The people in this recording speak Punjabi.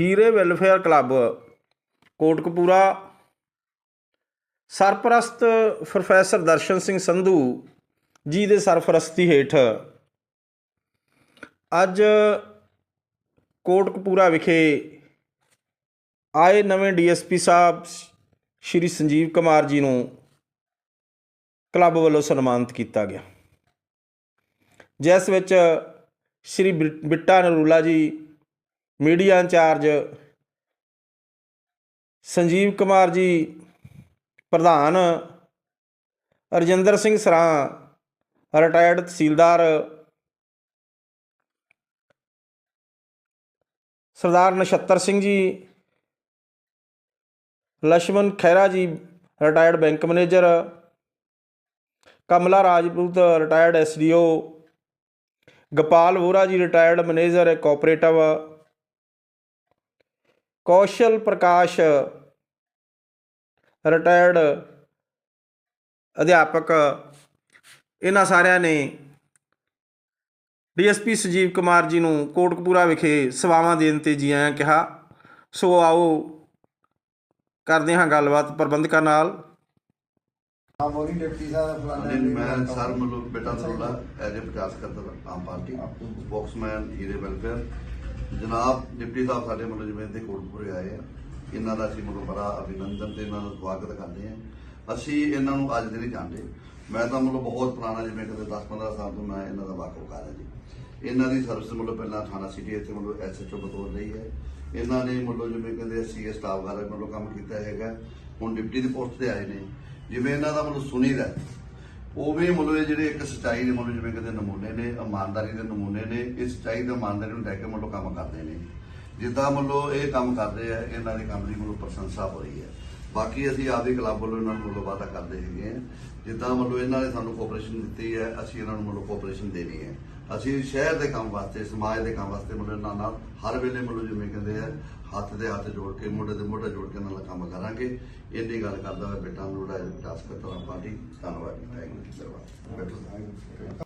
Heere welfare club, Kotkapura. ਸਰਪ੍ਰਸਤ ਪ੍ਰੋਫੈਸਰ ਦਰਸ਼ਨ ਸਿੰਘ ਸੰਧੂ ਜੀ ਦੇ ਸਰਪ੍ਰਸਤੀ ਹੇਠ ਅੱਜ ਕੋਟਕਪੂਰਾ ਵਿਖੇ ਆਏ ਨਵੇਂ ਡੀਐਸਪੀ ਸਾਹਿਬ ਸ਼੍ਰੀ ਸੰਜੀਵ ਕੁਮਾਰ ਜੀ ਨੂੰ ਕਲੱਬ ਵੱਲੋਂ ਸਨਮਾਨਿਤ ਕੀਤਾ ਗਿਆ। ਜਿਸ ਵਿੱਚ ਸ਼੍ਰੀ ਬਿ- ਬਿੱਟਾ ਨਰੂਲਾ ਜੀ ਮੀਡੀਆ ਇੰਚਾਰਜ ਸੰਜੀਵ ਕੁਮਾਰ ਜੀ, ਪ੍ਰਧਾਨ Rajinder Singh Sran, retired tehsildar Sardar Nachhattar Singh ji Lakshman Khaira ji, retired bank manager, Kamla Rajput, retired SDO, Gopal Vora ji, retired manager, cooperative Kaushal Prakash retired ਅਧਿਆਪਕ ਇਹਨਾਂ ਸਾਰਿਆਂ ਨੇ ਡੀਐਸਪੀ ਸੰਜੀਵ ਕੁਮਾਰ ਜੀ ਨੂੰ ਕੋਟਕਪੂਰਾ ਵਿਖੇ ਸੇਵਾਵਾਂ ਦੇਣ ਤੇ ਜੀ ਆਇਆਂ ਕਿਹਾ। ਸੋ ਆਓ ਕਰਦੇ ਹਾਂ ਗੱਲਬਾਤ ਪ੍ਰਬੰਧਕਾਂ ਨਾਲ। ਹਾਂ ਮੋਰੀ ਡਿਪਟੀ ਸਾਹਿਬ ਫਲਾਣਾ ਮੈਂ ਸਰ ਮਤਲਬ ਬੇਟਾ ਨਰੋਲਾ ਐਜ ਪ੍ਰਚਾਰ ਸਕੱਤਰ ਆਮ ਪਾਰਟੀ ਸਪੋਕਸਮੈਨ ਹੀਰੇ ਵੈਲਫੇਅਰ। ਜਨਾਬ, ਡਿਪਟੀ ਸਾਹਿਬ ਸਾਡੇ ਮਤਲਬ ਜਿਵੇਂ ਦੇ ਕੋਟਪੁਰੇ ਆਏ ਆ, ਇਹਨਾਂ ਦਾ ਅਸੀਂ ਮਤਲਬ ਬੜਾ ਅਭਿਨੰਦਨ ਤੇ ਇਹਨਾਂ ਦਾ ਸਵਾਗਤ ਕਰਦੇ ਆ ਅਸੀਂ ਇਹਨਾਂ ਨੂੰ ਅੱਜ ਦੇ ਨਹੀਂ ਜਾਣਦੇ ਮੈਂ ਤਾਂ ਮਤਲਬ ਬਹੁਤ ਪੁਰਾਣਾ, ਜਿਵੇਂ ਕਦੇ 10-15 ਸਾਲ ਤੋਂ ਮੈਂ ਇਹਨਾਂ ਦਾ ਵਾਕਫ ਕਰ ਰਿਹਾ ਜੀ। ਇਹਨਾਂ ਦੀ ਸਰਵਿਸ ਮਤਲਬ ਪਹਿਲਾਂ ਥਾਣਾ ਸਿਟੀ ਇੱਥੇ ਮਤਲਬ ਐਸਐਚਓ ਬਤੌਰ ਰਹੀ ਹੈ। ਇਹਨਾਂ ਨੇ ਮਤਲਬ ਜਿਵੇਂ ਕਹਿੰਦੇ ਸੀ ਸਟਾਫ ਵਗੈਰਾ ਮਤਲਬ ਕੰਮ ਕੀਤਾ ਹੈਗਾ। ਹੁਣ ਡਿਪਟੀ ਦੀ ਪੋਸਟ ਤੇ ਆਏ ਨੇ। ਜਿਵੇਂ ਇਹਨਾਂ ਦਾ ਮਤਲਬ ਸੁਣੀਦਾ ਉਵੇਂ ਮਤਲਬ ਇਹ ਜਿਹੜੇ ਇੱਕ ਸਚਾਈ ਦੇ ਮਤਲਬ ਜਿਵੇਂ ਕਹਿੰਦੇ ਨਮੂਨੇ ਨੇ, ਇਮਾਨਦਾਰੀ ਦੇ ਨਮੂਨੇ ਨੇ, ਇਹ ਸਚਾਈ ਤੇ ਇਮਾਨਦਾਰੀ ਨੂੰ ਲੈ ਕੇ ਮਤਲਬ ਕੰਮ ਕਰਦੇ ਨੇ। ਜਿੱਦਾਂ ਮਤਲਬ ਇਹ ਕੰਮ ਕਰਦੇ ਆ, ਇਹਨਾਂ ਦੇ ਕੰਮ ਦੀ ਮਤਲਬ ਪ੍ਰਸ਼ੰਸਾ ਹੋ ਰਹੀ ਹੈ। ਬਾਕੀ ਅਸੀਂ ਆਪਦੇ ਕਲੱਬ ਵੱਲੋਂ ਇਹਨਾਂ ਨੂੰ ਮਤਲਬ ਵਾਅਦਾ ਕਰਦੇ ਹੈਗੇ ਆ। ਜਿੱਦਾਂ ਮਤਲਬ ਇਹਨਾਂ ਨੇ ਸਾਨੂੰ ਕੋਆਪਰੇਸ਼ਨ ਦਿੱਤੀ ਹੈ, ਅਸੀਂ ਇਹਨਾਂ ਨੂੰ ਮਤਲਬ ਕੋਆਪਰੇਸ਼ਨ ਦੇਣੀ ਹੈ। ਅਸੀਂ ਸ਼ਹਿਰ ਦੇ ਕੰਮ ਵਾਸਤੇ, ਸਮਾਜ ਦੇ ਕੰਮ ਵਾਸਤੇ ਮਤਲਬ ਨਾਲ ਨਾਲ ਹਰ ਵੇਲੇ ਮਤਲਬ ਜਿਵੇਂ ਕਹਿੰਦੇ ਆ, ਹੱਥ ਦੇ ਹੱਥ ਜੋੜ ਕੇ ਮੋਢੇ ਦੇ ਮੋਢਾ ਜੋੜ ਕੇ ਨਾਲ ਕੰਮ ਕਰਾਂਗੇ। ਇੰਨੀ ਗੱਲ ਕਰਦਾ ਹੋਇਆ ਬੇਟਾ ਨੂੰ ਜਿਹੜਾ ਵਿਕਾਸ ਕਰਤਾ ਪਾਰਟੀ, ਧੰਨਵਾਦ ਥੈਂਕ ਯੂ ਧੰਨਵਾਦ।